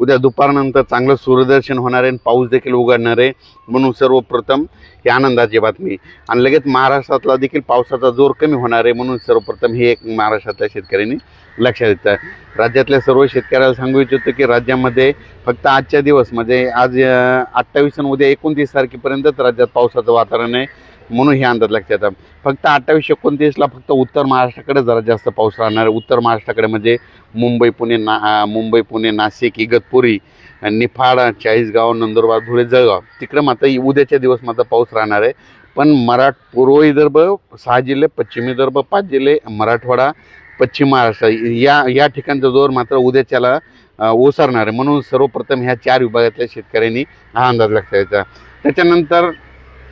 उद्या दुपारनंतर चांगलं सूर्यदर्शन होणार आहे आणि पाऊस देखील उघडणार आहे. म्हणून सर्वप्रथम ही आनंदाची बातमी आणि लगेच महाराष्ट्रातला देखील पावसाचा जोर कमी होणार आहे म्हणून सर्वप्रथम हे एक महाराष्ट्रातल्या शेतकऱ्यांनी लक्षात येतं राज्यातल्या सर्व शेतकऱ्याला सांगू इच्छितो की राज्यामध्ये फक्त आजच्या दिवस म्हणजे आज अठ्ठावीस आणि उद्या एकोणतीस तारखेपर्यंतच राज्यात पावसाचं वातावरण आहे. म्हणून हे अंदाज लक्षात येतात फक्त अठ्ठावीस एकोणतीसला फक्त उत्तर महाराष्ट्राकडे जरा जास्त पाऊस राहणार आहे. उत्तर महाराष्ट्राकडे म्हणजे मुंबई पुणे ना मुंबई पुणे नाशिक इगतपुरी निफाड चाळीसगाव नंदुरबार धुळे जळगाव. तिकडे मात्र उद्याच्या दिवस मात्र पाऊस राहणार आहे. पण मराठ पूर्व विदर्भ सहा जिल्हे पश्चिम विदर्भ पाच जिल्हे मराठवाडा पश्चिम महाराष्ट्र या या ठिकाणचा जोर मात्र उद्याच्याला ओसरणार आहे. म्हणून सर्वप्रथम ह्या चार विभागातल्या शेतकऱ्यांनी हा अंदाज लक्षात यायचा त्याच्यानंतर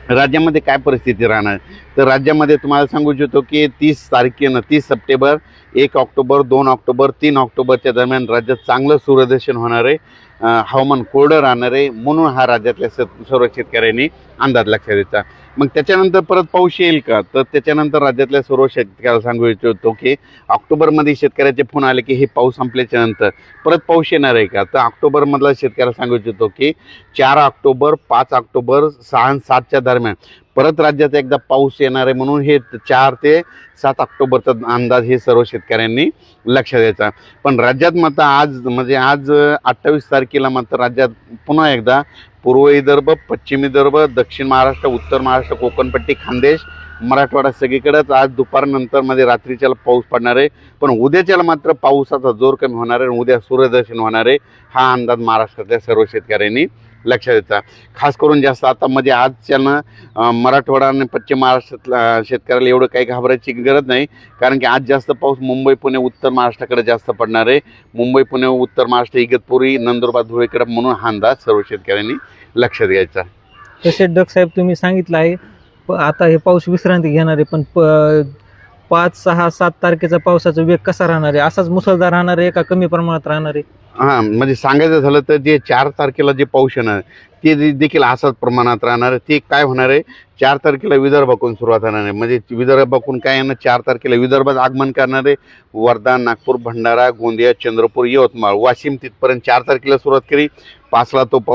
राज्यामध्ये काय परिस्थिती राहणार? तर राज्यामध्ये तुम्हाला सांगू इच्छितो की तीस तारखेनं तीस सप्टेंबर एक ऑक्टोबर दोन ऑक्टोबर तीन ऑक्टोबरच्या दरम्यान राज्यात चांगलं सूर्यदर्शन होणार आहे. हवामान कोरडं राहणार आहे म्हणून हा राज्यातल्या स सर्व शेतकऱ्यांनी अंदाज लक्षात द्यायचा मग त्याच्यानंतर परत पाऊस येईल का? तर त्याच्यानंतर राज्यातल्या सर्व शेतकऱ्याला सांगू इच्छितो की ऑक्टोबरमध्ये शेतकऱ्याचे फोन आले की हे पाऊस संपल्याच्या नंतर परत पाऊस येणार आहे का? तर ऑक्टोबरमधला शेतकऱ्याला सांगू इच्छितो की चार ऑक्टोबर पाच ऑक्टोबर सहा आणि सातच्या दरम्यान परत राज्यात एकदा पाऊस येणार आहे म्हणून हे चार ते सात ऑक्टोबरचा अंदाज हे सर्व शेतकऱ्यांनी लक्ष द्यायचा पण राज्यात मात्र आज म्हणजे आज अठ्ठावीस तारखेला मात्र राज्यात पुन्हा एकदा पूर्व विदर्भ पश्चिम विदर्भ दक्षिण महाराष्ट्र उत्तर महाराष्ट्र कोकणपट्टी खानदेश मराठवाडा सगळीकडेच आज दुपारनंतरमध्ये रात्रीच्याला पाऊस पडणार आहे. पण उद्याच्याला मात्र पावसाचा जोर कमी होणार आहे आणि उद्या सूर्यदर्शन होणार आहे. हा अंदाज महाराष्ट्रातल्या सर्व शेतकऱ्यांनी लक्षात द्यायचा खास करून जास्त आता मध्ये आजच्यानं अं, मराठवाडा आणि पश्चिम महाराष्ट्रातला शेतकऱ्याला एवढं काही घाबरायची गरज नाही. कारण की आज जास्त पाऊस मुंबई पुणे उत्तर महाराष्ट्राकडे जास्त पडणार आहे. मुंबई पुणे उत्तर महाराष्ट्र इगतपुरी नंदुरबार धुळेकडे म्हणून हा अंदाज सर्व शेतकऱ्यांनी लक्षात घ्यायचा तसे डग साहेब तुम्ही सांगितलं आहे. प- आता हे पाऊस विश्रांती घेणार आहे पण प- पाच सहा सात तारखेचा पावसाचा वेग कसा राहणार आहे? असाच मुसळधार राहणार आहे का कमी प्रमाणात राहणार आहे? हां म्हणजे सांगायचं झालं तर जे चार तारखेला जे पाऊस येणार ते दे- देखील असाच प्रमाणात राहणार आहे. ते काय होणार आहे? चार तारखेला विदर्भाकडून सुरुवात होणार आहे. म्हणजे विदर्भाकडून काय येणार? चार तारखेला विदर्भात आगमन करणार आहे. वर्धा नागपूर भंडारा गोंदिया चंद्रपूर यवतमाळ वाशिम तिथपर्यंत चार तारखेला सुरुवात केली. पाचला तो पाऊस